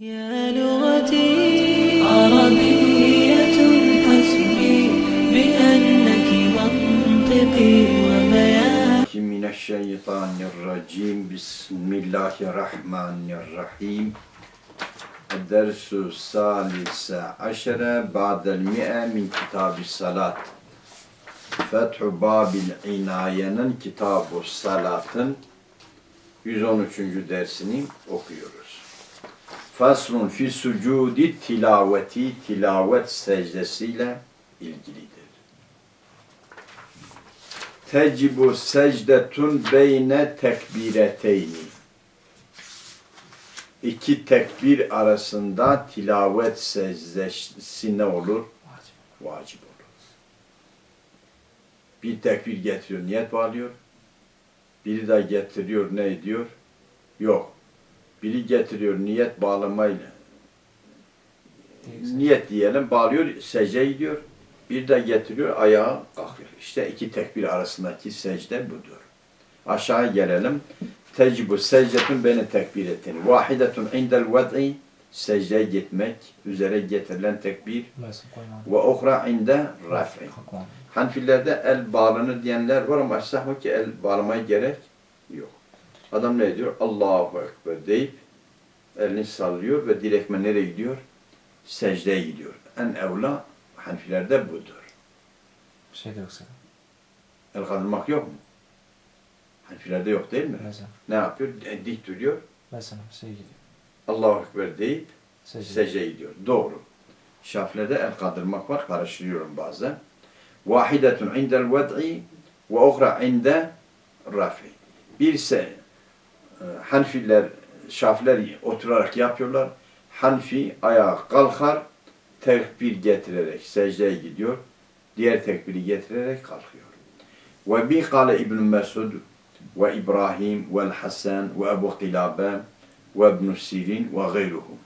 يا لغتي عربية حسبي بأنك منطقي وبياني من الشيطان الرجيم بسم الله الرحمن الرحيم الدرس الثالث عشر بعد المئة من كتاب الصلاة فتح باب العناyenin kitabı salatın 113. dersini okuyoruz. Faslun fi sucudi tilaveti tilavet secdesiyle ilgilidir. Tecibu secdetun beyne tekbireteyni. İki tekbir arasında tilavet secdesi ne olur? Vacip olur. Bir tekbir getiriyor, niyet bağlıyor. Biri de getiriyor, ne ediyor? Yok. Biri getiriyor, niyet bağlamayla. Niyet diyelim, bağlıyor, secde gidiyor. Bir de getiriyor, ayağa kalkıyor. İşte iki tekbir arasındaki secde budur. Aşağı gelelim. Tecibu secdetun beni tekbir ettin. Vahidetun indel ved'i secdeye gitmek üzere getirilen tekbir ve uhra inde raf'i. Hanfilerde el bağlanır diyenler var ama sahmu ki el bağlamaya gerek yok. Adam ne diyor? Allahu Ekber deyip elini sallıyor ve direktmen nereye gidiyor? Secdeye gidiyor. En evla Hanfilerde budur. Şey de yoksa. El kaldırmak yok mu? Hanfilerde yok değil mi? Mesela. Ne yapıyor? E, Dik duruyor. Mesela şey gidiyor. Allahu Ekber deyip Secde. secdeye gidiyor. Doğru. Şafilerde el kaldırmak var. Karıştırıyorum bazen. Vahidetun indel ved'i ve uhra inde rafi. Bir ise e, Hanfiler, Şafiler oturarak yapıyorlar. Hanfi ayağa kalkar, tekbir getirerek secdeye gidiyor. Diğer tekbiri getirerek kalkıyor. Ve bi kale İbn Mesud ve İbrahim ve Hasan ve Ebu Kilabe ve İbn Sirin ve gayruhum.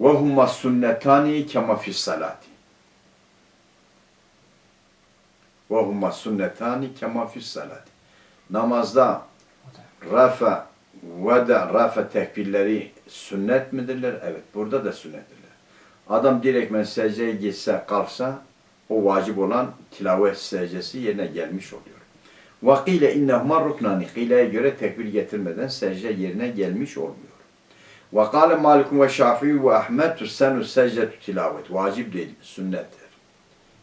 Ve humma sünnetani kema fis salati. Ve humma sünnetani kema fis salati. Namazda rafa ve de rafa tekbirleri sünnet midirler? Evet, burada da sünnettirler. Adam direktmen secdeye gitse, kalksa o vacip olan tilavet secdesi yerine gelmiş oluyor. Vakile innehuma ruknani. Kile'ye göre tekbir getirmeden secde yerine gelmiş olmuyor. Ve Şafii ve Ahmet tussenu secdetü tilavet. Vacip değil, sünnettir.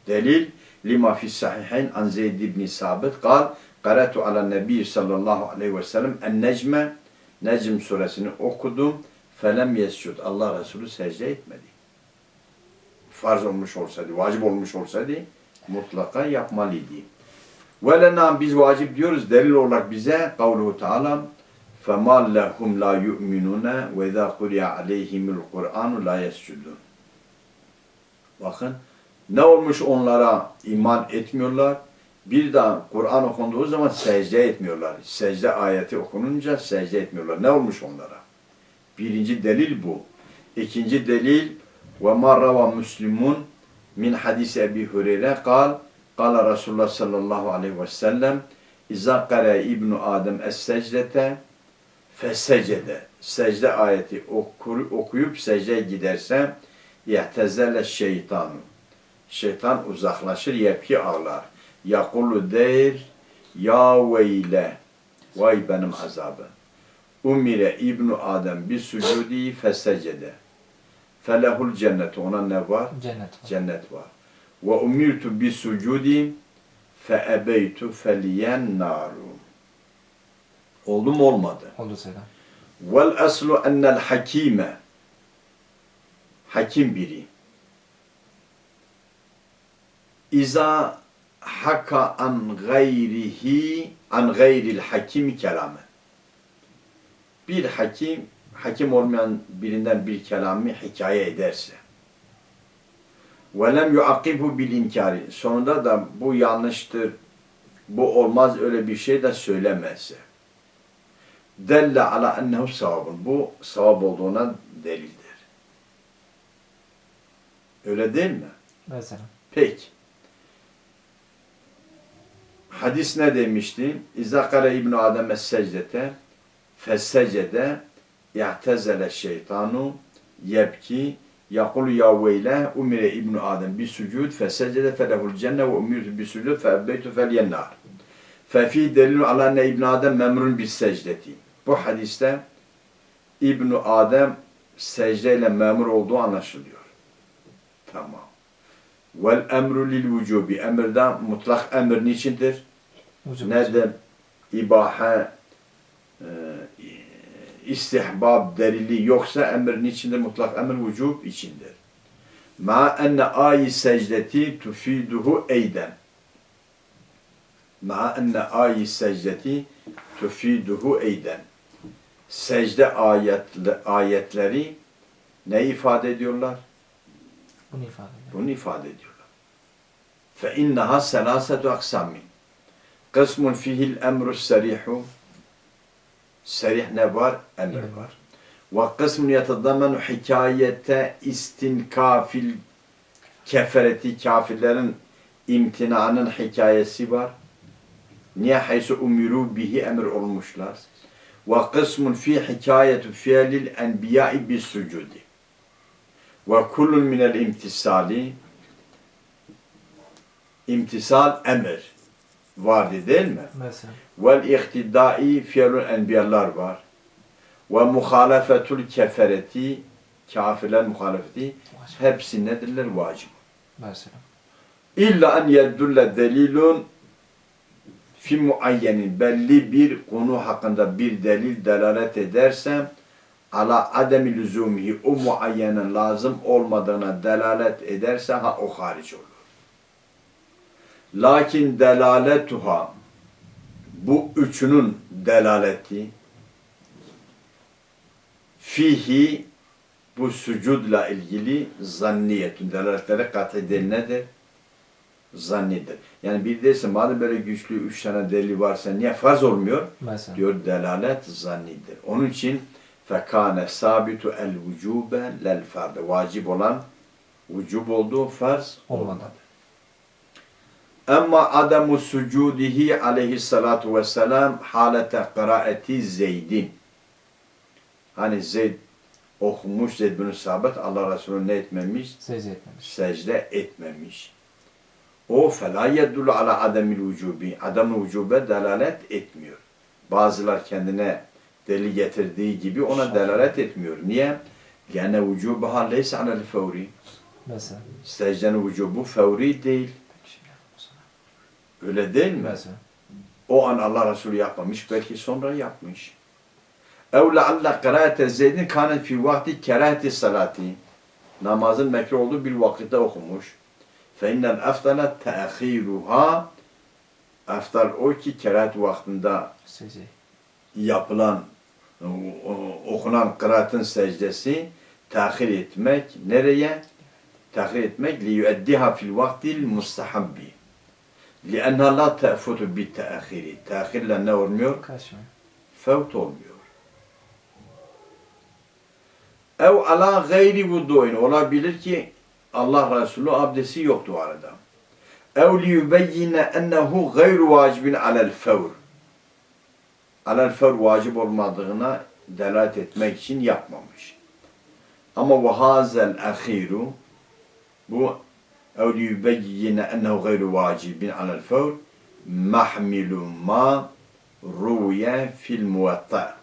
Delil lima fi sahihayn an Zeyd ibn Sabit kal qaratu ala nebi sallallahu aleyhi ve sellem en necme Necm suresini okudum. Felem yescud. Allah Resulü secde etmedi. Farz olmuş olsaydı, vacip olmuş olsaydı mutlaka yapmalıydı. Ve lena biz vacip diyoruz. Delil olarak bize kavluhu ta'ala فَمَا لَهُمْ لَا يُؤْمِنُونَ وَاِذَا قُرِيَ عَلَيْهِمُ الْقُرْآنُ لَا يَسْجُدُونَ Bakın ne olmuş onlara iman etmiyorlar. bir daha Kur'an okunduğu zaman secde etmiyorlar. Secde ayeti okununca secde etmiyorlar. Ne olmuş onlara? Birinci delil bu. İkinci delil ve ma rava Müslümun min hadisi Ebi Hureyre kal kal Resulullah sallallahu aleyhi ve sellem İza kare İbnu Adem es secdete fesecede secde ayeti okur, okuyup secdeye giderse yehtezelle şeytanu şeytan uzaklaşır yepki ağlar yakulu der ya veyle vay benim azabım umire İbnu Adem bir sucudi fesecede felehul cennet ona ne var? Cennet var. cennet var. Ve umirtu bi sucudi fe ebeytu feliyen naru. Oldu mu olmadı? Oldu selam. Vel aslu ennel hakime hakim biri İza haka an gayrihi an gayril hakim kelamı. Bir hakim hakim olmayan birinden bir kelamı hikaye ederse ve lem yuakibhu bil inkari sonunda da bu yanlıştır bu olmaz öyle bir şey de söylemezse delle ala ennehu savabun bu savab olduğuna delildir. Öyle değil mi? Mesela. Peki. Hadis ne demişti? İzakare İbn Adem'e secdete fessecede ya'tezele şeytanu yebki yakul yavveyle umire İbn Adem bi sucud fessecede felehul cenne ve umirtu bi sucud fe ebbeytu fel yennar. Fefi delil ala ne İbn Adem memrun bir secdeti. Bu hadiste İbn Adem secdeyle memur olduğu anlaşılıyor. Tamam. Vel emru lil vücubi. Emirde mutlak emir niçindir? Vücub Nerede ibahe, e, istihbab delili yoksa emir niçindir? Mutlak emir vücub içindir. Ma enne ayi secdeti tufiduhu eyden. Ma enne ayi secdeti tufiduhu eyden. Secde ayetle, ayetleri ne ifade ediyorlar? Bunu ifade. Bunu ifade ediyorlar. Fe innaha selasetu aksamin. Kısmun fihil emru serihu. Serih ne var? Emir var. Ve kısmun yetadamenu hikayete istinkafil kefereti kafirlerin imtinanın hikayesi var. Niye haysu umiru bihi emir olmuşlar. Ve kısmun fi hikayetu fiilil enbiya'i bis sucudi. Ve kullun minel imtisali imtisal emir vardı değil mi? Mesela. Vel ihtidai fiilul enbiyalar var. Ve muhalefetul kefereti kafirler muhalefeti hepsi nedirler? Vacip. Mesela. İlla en yeddulle delilun fi muayyenin belli bir konu hakkında bir delil delalet edersem ala ademi lüzumihi o muayyenin lazım olmadığına delalet ederse ha o hariç olur. Lakin delaletuha bu üçünün delaleti fihi bu sucudla ilgili zanniyetün delaletleri kat eden nedir? Zannidir. Yani bir dersin madem böyle güçlü üç tane delil varsa niye farz olmuyor? Mesela. Diyor delalet zannidir. Onun için fekane sabitu el vücube lel farde. Vacip olan vücub olduğu farz Olmadı. Ama adamu sucudihi aleyhissalatu vesselam halete kıraeti Zeydin. Hani Zeyd okumuş Zeyd bin Sabit Allah Resulü ne etmemiş? Secde etmemiş. secde etmemiş. O fela yedullu ala ademil vücubi. Adam vücube delalet etmiyor. Bazılar kendine delil getirdiği gibi ona Şafi. delalet etmiyor. Niye? Yani vücubuha leysa alel fevri. Mesela. Secdenin vücubu fevri değil. Öyle değil mi? Mesela. O an Allah Resulü yapmamış, belki sonra yapmış. Ev lealla kıraate zeydin kânet fi vakti keraheti salati. Namazın mekruh olduğu bir vakitte okumuş. Fe innel eftale teahiruha Eftal o ki kerahat vaktinde yapılan, okunan kıraatın secdesi tahir etmek. Nereye? Tahir etmek. لِيُؤَدِّهَا فِي الْوَقْتِ الْمُسْتَحَبِّ لِأَنَّهَا لَا تَأْفُتُ بِالتَّأَخِيرِ Tahirle ne olmuyor? Kaçmıyor. Fevt olmuyor. Ev ala gayri vudu'in olabilir ki Allah Resulü abdesti yoktu o arada. Ev liyubeyyine ennehu gayru vacibin alel fevr. Alel fevr vacip olmadığına delalet etmek için yapmamış. Ama ve hazel ahiru bu ev liyubeyyine ennehu gayru vacibin alel fevr mahmilu ma ruye fil muvatta.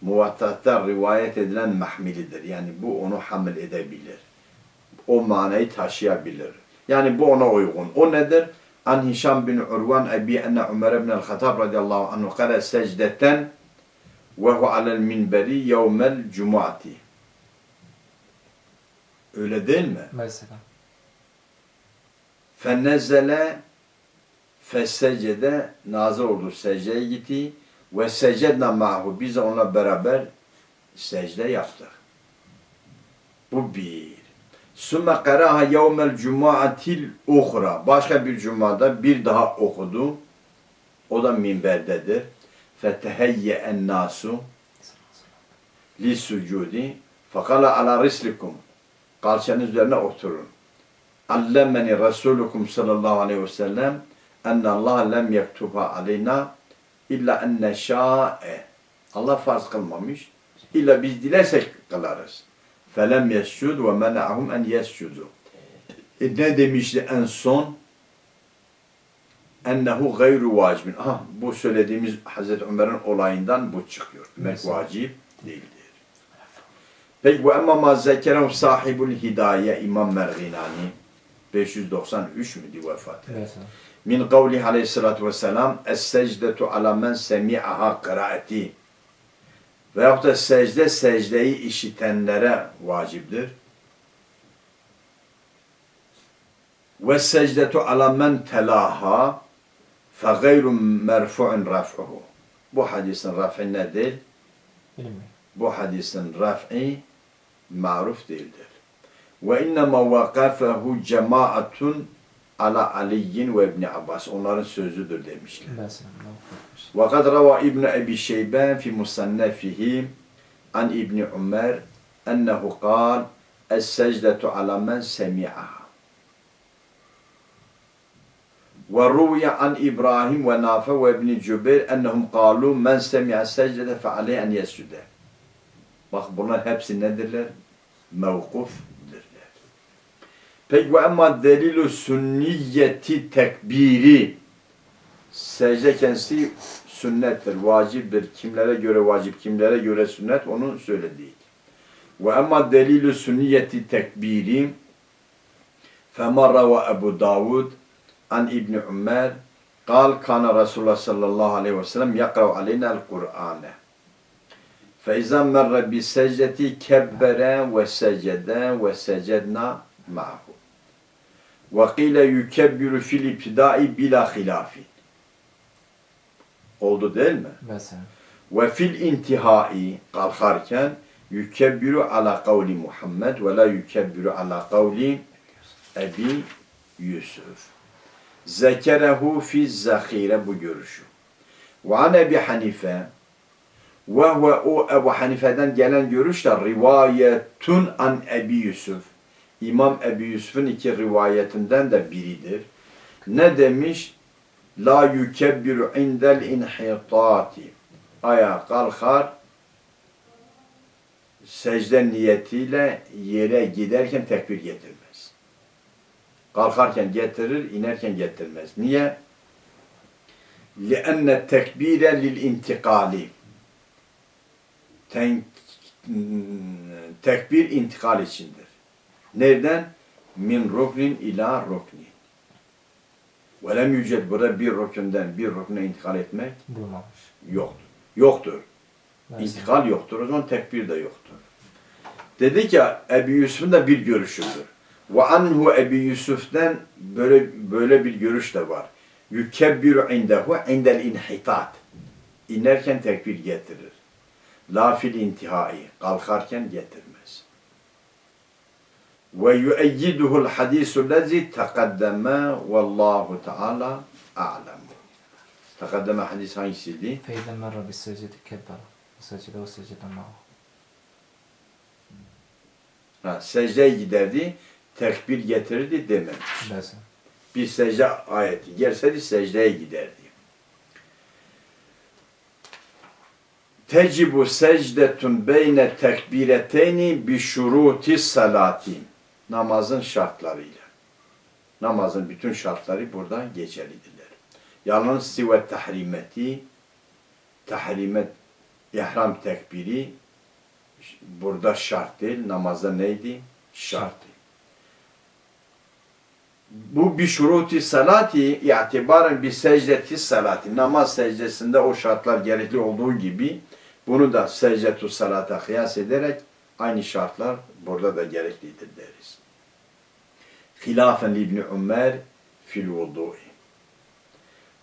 Muvatta'da rivayet edilen mahmilidir. Yani bu onu hamil edebilir. O manayı taşıyabilir. Yani bu ona uygun. O nedir? An Hişam bin Urvan ebi enne Ömer ibn el-Hattab radıyallahu anhu kare secdeten ve hu alel minberi yevmel cumati. Öyle değil mi? Mesela. Fennezele fessecede nazır oldu secdeye gitti ve secedna ma'hu biz onunla beraber secde yaptık. Bu bir. Sümme karaha yevmel cumaatil uhra. Başka bir cumada bir daha okudu. O da minberdedir. Feteheyye en nasu li sucudi. Fakala ala rislikum. Kalçanın üzerine oturun. Allemeni Resulukum sallallahu aleyhi ve sellem enne Allah lem yektuba aleyna illa enne şa'e. Allah farz kılmamış. İlla biz dilersek kılarız. Felem yescud ve mena'hum en yescudu. E ne demişti en son? Ennehu gayru vacibin. Aha, bu söylediğimiz Hazreti Ömer'in olayından bu çıkıyor. Demek vacip değildir. Peki bu emma ma zekerehu sahibul hidaye İmam Merginani 593 müydü vefatı? Mesela. Min kavli aleyhissalatu vesselam Es-secdetu ala men semi'aha kıraati Veyahut da secde secdeyi işitenlere vaciptir. Ve secdetu ala men telaha fe gayru merfu'un raf'uhu. Bu hadisin raf'i ne değil? Bilinmiyor. Bu hadisin raf'i maruf değildir. Ve innema vakafehu cemaatun ala Aliyin ve İbn Abbas. Onların sözüdür demişler. Mesela. Allah korkmuş. وقد روى ابن أبي شيبان في مصنفه عن ابن عمر أنه قال السجدة على من سمعها وروي عن إبراهيم ونافع وابن جبير أنهم قالوا من سمع السجدة فعليه أن يسجد Bak bunlar hepsi nedirler? Mevkufdirler. Peki ve emma delilu sünniyeti tekbiri secde kendisi sünnettir, vaciptir. Kimlere göre vacip, kimlere göre sünnet onu söyledik. Ve emma delilü sünniyeti tekbiri femarra ve Ebu Davud an İbni Ömer قال كان رسول الله صلى الله عليه وسلم يقرأ علينا القرآن فإذا مر بالسجدة كبر وسجد وسجدنا معه ve kile yükebbiru fil ibtidai bila hilafin. Oldu değil mi? Mesela. Ve fil intihai kalkarken yükebbiru ala kavli Muhammed ve la yükebbiru ala kavli Ebi Yusuf. Zekerehu fi zahire bu görüşü. Ve an Ebi Hanife ve huve o Ebu Hanife'den gelen görüşler rivayetun an Ebi Yusuf. İmam Ebi Yusuf'un iki rivayetinden de biridir. Ne demiş? La yukebbiru indel inhitati. Ayağa kalkar, secde niyetiyle yere giderken tekbir getirmez. Kalkarken getirir, inerken getirmez. Niye? لِأَنَّ التَّكْبِيرَ لِلْاِنْتِقَالِ Ten, tekbir intikal içindir. Nereden? Min ruknin ila ruknin. Velem yüced burada bir rükünden bir rüküne intikal etmek Bulunmamış. yoktur. Yoktur. İntikal yoktur. O zaman tekbir de yoktur. Dedi ki Ebu Yusuf'un da bir görüşüdür. Ve anhu Ebu Yusuf'ten böyle böyle bir görüş de var. Yukebbiru indehu indel inhitat. İnerken tekbir getirir. La fil intihai. Kalkarken getirmez. Ve yueyyiduhul hadisul lezi tekaddeme vallahu teala a'lem. Tekaddeme hadis hangisiydi? Peygamber Rabbi secde kebbara. Secde ve secde ma'a. Secdeye giderdi, tekbir getirirdi dememiş. Lazım. Bir secde ayeti gelseydi secdeye giderdi. tecibu secdetun beyne tekbireteyni bi şuruti salati. Namazın şartlarıyla. Namazın bütün şartları burada geçerlidirler. Yalnız sive tahrimeti, tahrimet, ihram tekbiri burada şart değil. Namazda neydi? Şart. Bu bir şuruti salati itibaren bir secdeti salati. Namaz secdesinde o şartlar gerekli olduğu gibi bunu da secdetu salata kıyas ederek aynı şartlar burada da gereklidir deriz. Hilafen İbni Ömer fil vudu'i.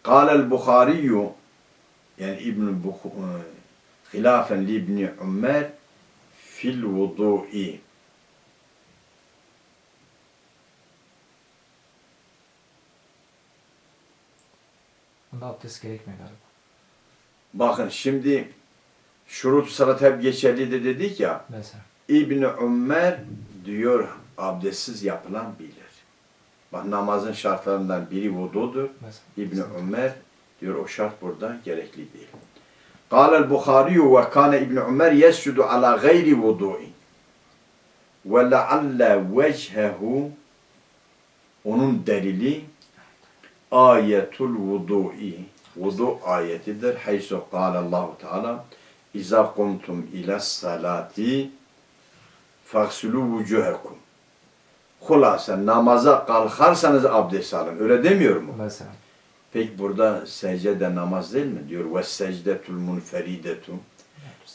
Kâlel Bukhariyu yani İbn Hilafen li İbni Ömer fil vudu'i. Bunda abdest gerekmiyor galiba. Bakın şimdi şurut salat hep geçerlidir dedik ya. Mesela. İbni Ömer diyor abdestsiz yapılan bilir. Bak namazın şartlarından biri vududur. Mesela. İbni Ömer diyor o şart burada gerekli değil. قال البخاري وكان ابن عمر يسجد على غير وضوء ولعل وجهه onun delili ayetul vudu'i vudu ayetidir. Haysu kâle Allahu Teala İza kuntum ila salati faksulu vucuhekum Hulasa namaza kalkarsanız abdest alın. Öyle demiyor mu? Mesela. Peki burada secde de namaz değil mi? Diyor ve secdetul munferidetu.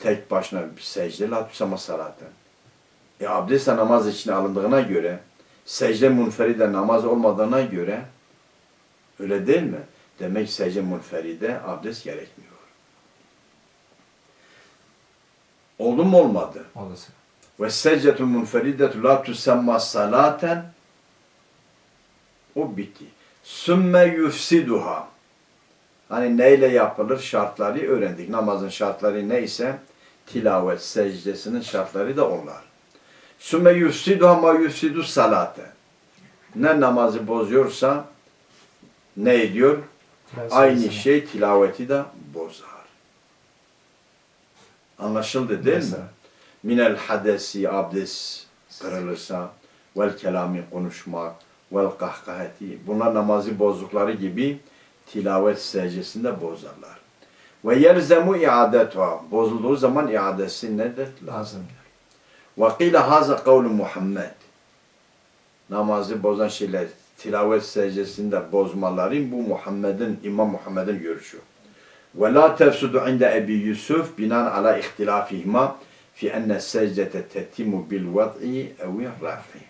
Tek başına bir secde la tusama salaten. E abdest de namaz için alındığına göre secde munferide namaz olmadığına göre öyle değil mi? Demek secde munferide abdest gerekmiyor. Oldu mu olmadı? Olası. Ve secdetul munferidetu la tusamma salaten o bitti. Sümme yufsiduha Hani neyle yapılır şartları öğrendik. Namazın şartları neyse tilavet secdesinin şartları da onlar. Sümme yufsiduha ma yufsidu salate. Ne namazı bozuyorsa ne ediyor? Aynı şey tilaveti de bozar. Anlaşıldı değil mi? Mesela. Minel hadesi abdest kırılırsa vel kelami konuşmak vel kahkaheti bunlar namazı bozdukları gibi tilavet secdesinde bozarlar. Ve yerzemu iadetuha bozulduğu zaman iadesi nedir? Lazım. Lazım. Ve kîle haza kavlu Muhammed namazı bozan şeyler tilavet secdesinde bozmaların bu Muhammed'in İmam Muhammed'in görüşü. Ve la tefsudu inde Ebi Yusuf binan ala ihtilafihima fi enne secdete tetimu bil vad'i evi raf'i.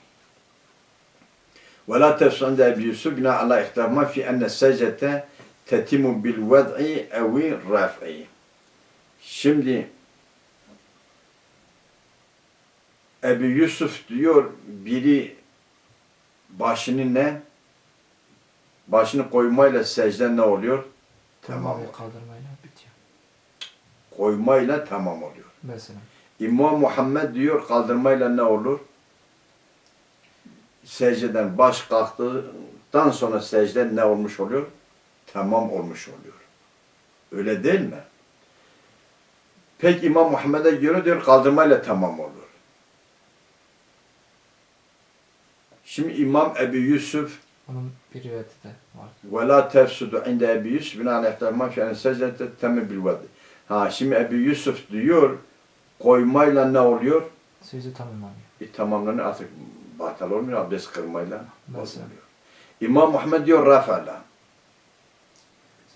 Ve la tefsudu inde Ebi Yusuf binan ala ihtilafihima fi enne secdete tetimu bil vad'i evi raf'i. Şimdi Ebu Yusuf diyor biri başını ne? Başını koymayla secde ne oluyor? Tamam. Oluyor. Kaldırmayla bitiyor. Koymayla tamam oluyor. Mesela. İmam Muhammed diyor kaldırmayla ne olur? Secdeden baş kalktıktan sonra secde ne olmuş oluyor? Tamam olmuş oluyor. Öyle değil mi? Peki İmam Muhammed'e göre diyor kaldırmayla tamam olur. Şimdi İmam Ebu Yusuf Onun bir rivayeti de var. ve la tefsudu inde Ebu Yusuf binaen ihtarman fi en secdete temme bil vadi. Ha şimdi Ebu Yusuf diyor koymayla ne oluyor? Sözü tamamlanıyor. E, tamamlanıyor artık batal olmuyor abdest kırmayla Mesela. bozuluyor. İmam Muhammed diyor rafa'la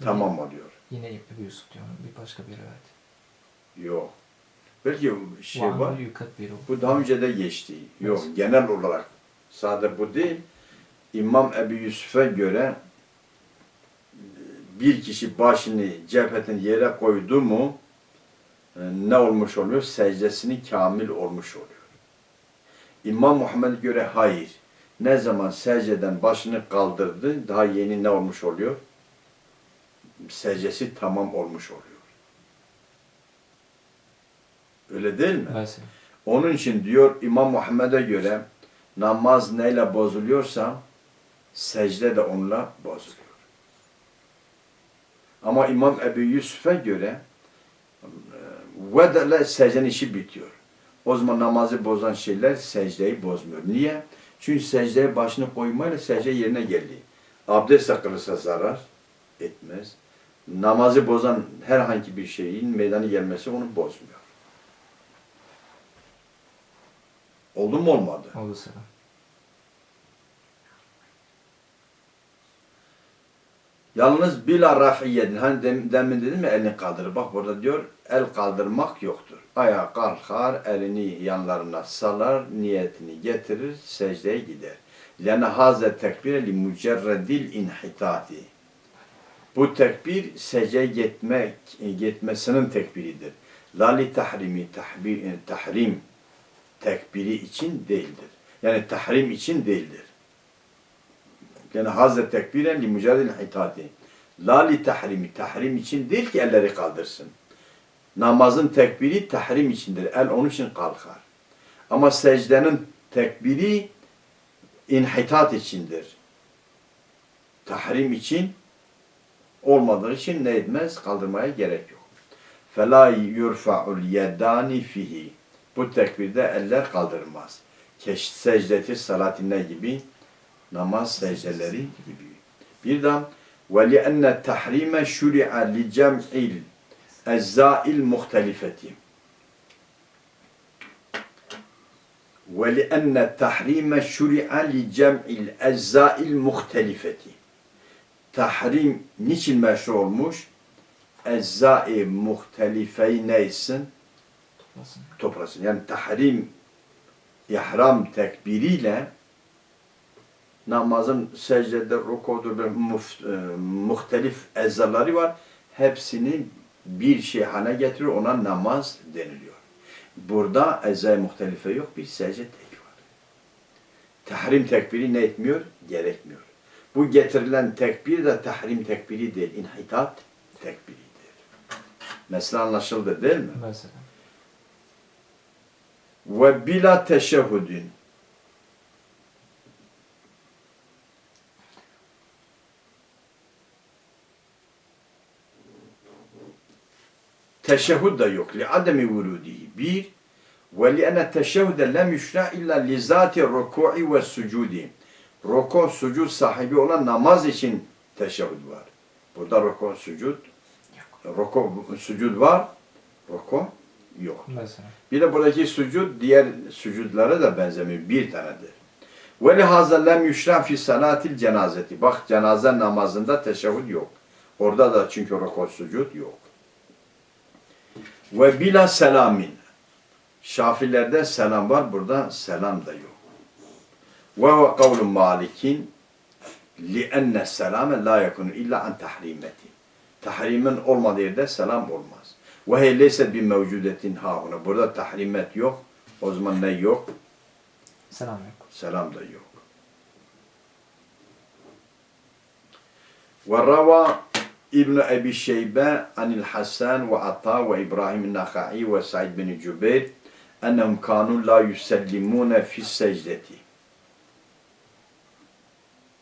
tamam oluyor. Yine Ebu Yusuf diyor. Bir başka bir rivayet. Yok. Belki şey Var. Bu daha önce de geçti. Yok genel olarak. Sadece bu değil. İmam Ebu Yusuf'a göre bir kişi başını cephetin yere koydu mu e, ne olmuş oluyor? Secdesini kamil olmuş oluyor. İmam Muhammed'e göre hayır. Ne zaman secdeden başını kaldırdı daha yeni ne olmuş oluyor? Secdesi tamam olmuş oluyor. Öyle değil mi? Onun için diyor İmam Muhammed'e göre namaz neyle bozuluyorsa secde de onunla bozuluyor. Ama İmam Ebu Yusuf'a göre e, vedele secdenin işi bitiyor. O zaman namazı bozan şeyler secdeyi bozmuyor. Niye? Çünkü secdeye başını koymayla secde yerine geldi. Abdest takılırsa zarar etmez. Namazı bozan herhangi bir şeyin meydana gelmesi onu bozmuyor. Oldu mu olmadı? Oldu sıra. Yalnız bila raf'iyetin. Hani dem, demin dedim ya elini kaldırır. Bak burada diyor el kaldırmak yoktur. Ayağa kalkar, elini yanlarına salar, niyetini getirir, secdeye gider. Lene haze tekbire li mücerredil inhitati. Bu tekbir secdeye gitmek, gitmesinin tekbiridir. La li tahrimi, tahbir, tahrim tekbiri için değildir. Yani tahrim için değildir. Yani hazre tekbiren li mücadele hitati. La li tahrimi. Tahrim için değil ki elleri kaldırsın. Namazın tekbiri tahrim içindir. El onun için kalkar. Ama secdenin tekbiri inhitat içindir. Tahrim için olmadığı için ne etmez? Kaldırmaya gerek yok. فَلَا يُرْفَعُ الْيَدَانِ fihi. Bu tekbirde eller kaldırılmaz. Keş secdeti salatine gibi namaz secdeleri gibi. Bir de وَلِأَنَّ التَّحْرِيمَ شُرِعَ لِجَمْعِ الْاَزَّاءِ الْمُخْتَلِفَةِ وَلِأَنَّ التَّحْرِيمَ شُرِعَ لِجَمْعِ الْاَزَّاءِ الْمُخْتَلِفَةِ Tahrim niçin meşru olmuş? Ezzai muhtelifeyi neysin? Toplasın. Toplasın. Yani tahrim, ihram tekbiriyle namazın secdede, rukudur ve muf- e, muhtelif ezzaları var. Hepsini bir şeyhane getiriyor. Ona namaz deniliyor. Burada ezzai muhtelife yok. Bir secde tek var. Tahrim tekbiri ne etmiyor? Gerekmiyor. Bu getirilen tekbir de tahrim tekbiri değil. İnhitat tekbiridir. Mesela anlaşıldı değil mi? Mesela. Ve bila teşehhüdün. Teşehhüd de yok. Li ademi vurudihi. Bir. Ve li ene teşehhüde lem yüşra illa li zati ruku'i ve sucudi. Ruku, sucud sahibi olan namaz için teşehhüd var. Burada ruku, sucud, ruku, sucud var. Ruku yok. Mesela. Bir de buradaki sucud diğer sucudlara da benzemiyor. Bir tanedir. Ve lihaza lem yüşra fi salatil cenazeti. Bak cenaze namazında teşehhüd yok. Orada da çünkü rukû sucud yok. Ve bila selamin. Şafilerde selam var. Burada selam da yok. Ve huve kavlu malikin li'enne selame la yekunu illa an tahrimeti. Tahrimin olmadığı yerde selam olmaz. Ve hey leyse bi mevcudetin hauna. Burada tahrimet yok. O zaman ne yok? Selam yok. Selam da yok. Ve rava İbn Ebi Şeybe anil Hasan ve Ata ve İbrahim Nakhai ve Said bin Cübeyr ennehum kanu la yusellimune fi secdeti.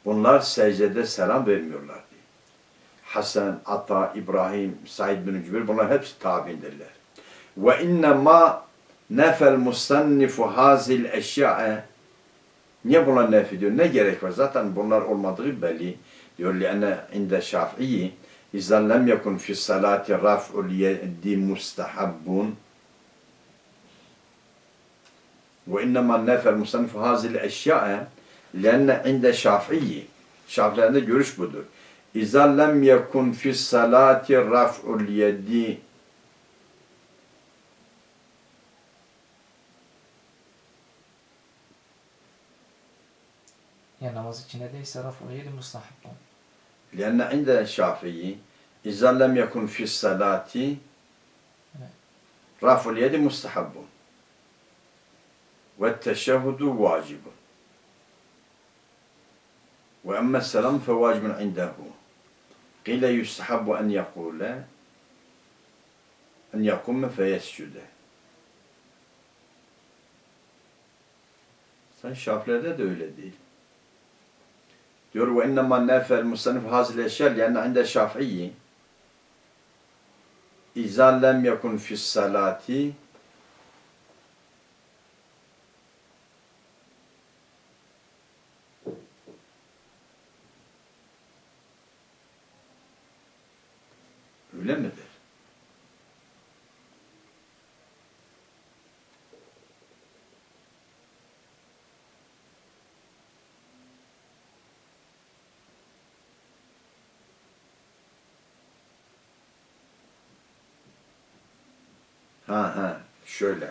Bunlar secdede selam vermiyorlardı. Hasan, Ata, İbrahim, Said bin Cübeyr bunlar hepsi tabiindirler. Ve inne ma nefel musannifu hazil eşya'e Niye bunlar nef ediyor? Ne gerek var? Zaten bunlar olmadığı belli. Diyor li ene inde şafii İzan lem yekun fi salati raf'ul yedi mustahabbun ve innema nefer musannif hazil eşya'e lenne inde şafi'i Şafilerde görüş budur. İzan lem yekun fi salati raf'ul yedi Ya namaz içinde değilse raf'ul yedi mustahabbun. لأن عند الشافعي إذا لم يكن في الصلاة رفع اليد مستحب والتشهد واجب وأما السلام فواجب عنده قيل يستحب أن يقول أن يقوم فيسجد Sen Şafilerde de öyle değil. diyor ve innema nefel musannif hazil eşyal yani inde şafii İza lem yekun fis salati Öyle midir? Ha ha şöyle.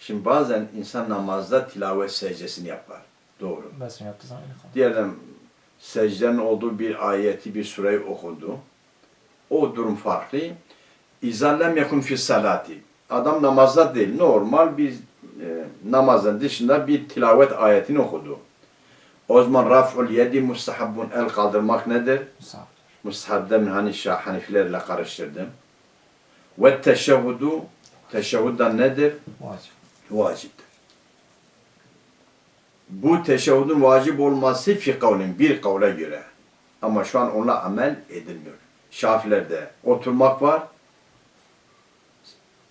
Şimdi bazen insan namazda tilavet secdesini yapar. Doğru. Zaman öyle kalır. Diyelim secdenin olduğu bir ayeti, bir sureyi okudu. O durum farklı. İzallem yakun fi salati. Adam namazda değil, normal bir e, namazın dışında bir tilavet ayetini okudu. O zaman raf'ul yedi mustahabbun el kaldırmak nedir? Mustahab. Mustahab'da hani hanifilerle karıştırdım. Ve teşehhudu teşehhud da nedir? Vacip. Vaciptir. Bu teşehhüdün vacip olması fi kavlin, bir kavle göre. Ama şu an onunla amel edilmiyor. Şafilerde oturmak var,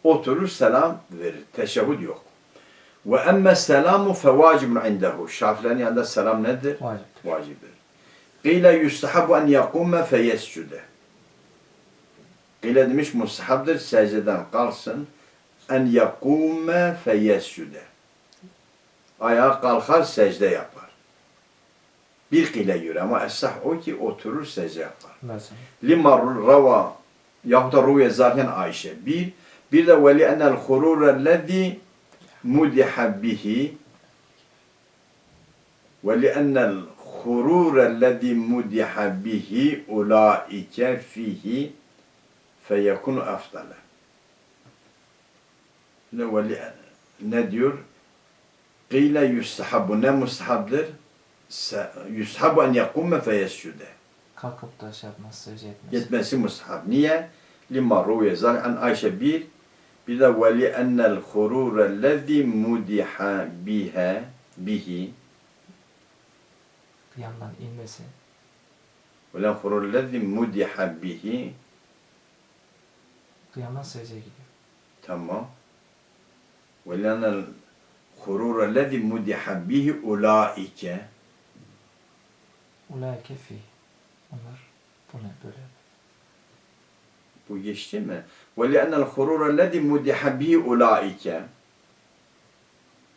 Oturur selam verir. Teşehhüd yok. Ve emme selamu fevacibun indehu. Şafilerin yanında selam nedir? Vaciptir. Vacibdir. Kıyle yustahabu en yakumme feyescude. Kıyle demiş mustahabdır secdeden kalsın. En yakumme feyescude. Ayağa kalkar secde yapar. Bir kıyle yürü ama esah o ki oturur secde yapar. Mesela. Lima rava yahut da ruye zaten Ayşe. Bir, bir de veli enel hururellezi mudiha bihi ve li enel hururellezi mudiha bihi ulaike fihi feyekunu afdale. Ne veli diyor? Kıyle yustahabu ne mustahabdır? Yustahabu en yakumme feyescude. Kalkıp da şey yapmaz, secde etmez. Gitmesi mustahab. Niye? Lima ruye zaten Ayşe bir, bir de ve li ennel hururellezi mudiha biha bihi yandan inmesi. ve len hururellezi mudiha bihi Kıyamdan secdeye gidiyor. tamam ve lenel hururellezi mudiha bihi ulaike Ulaike fi. Onlar bu ne böyle? bu geçti mi? Li ennel hururellezi mudiha bihi ulaike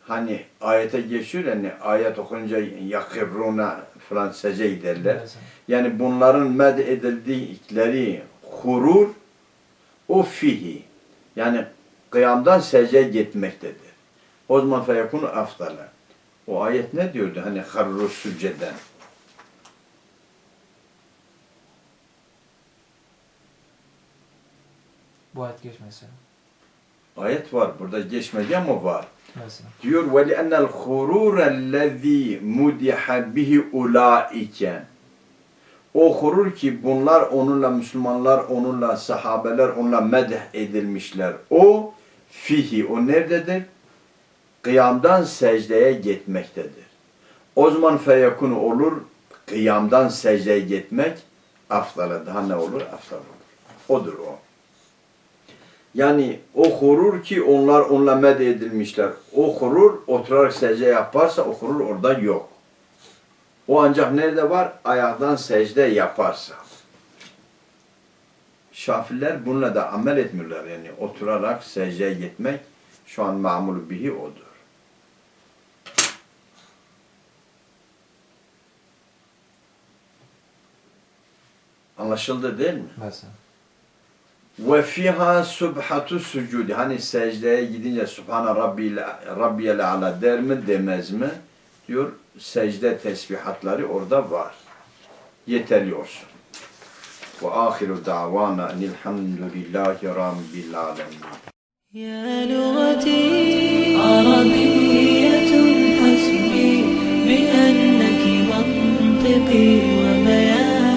Hani ayete geçiyor yani ayet okununca yakirruna falan secde derler. Yani bunların med edildikleri hurur o fihi. Yani kıyamdan secdeye gitmektedir. O zaman feyekunu afdala. O ayet ne diyordu? Hani harru sücceden. Bu ayet geç mesela. Ayet var. Burada geçmedi ama var. Mesela. Diyor ve li ennel hururellezî mudiha bihi ulaike. O hurur ki bunlar onunla Müslümanlar, onunla sahabeler, onunla medh edilmişler. O fihi, o nerededir? Kıyamdan secdeye gitmektedir. O zaman feyekunu olur, kıyamdan secdeye gitmek afdala. Daha ne olur? Afdal olur. Odur o. Yani o hurur ki onlar onunla med edilmişler. O hurur oturarak secde yaparsa o hurur orada yok. O ancak nerede var? Ayaktan secde yaparsa. Şafiler bununla da amel etmiyorlar yani oturarak secdeye gitmek şu an mamul bihi odur. Anlaşıldı değil mi? Mesela. Ve fiha subhatu sucudi. Hani secdeye gidince Subhane Rabbi Rabbiyel Ala der mi demez mi? Diyor secde tesbihatları orada var. Yeterli olsun. وآخر دعوانا أن الحمد لله رب العالمين. يا لغتي عربية حسبي بأنك منطقي.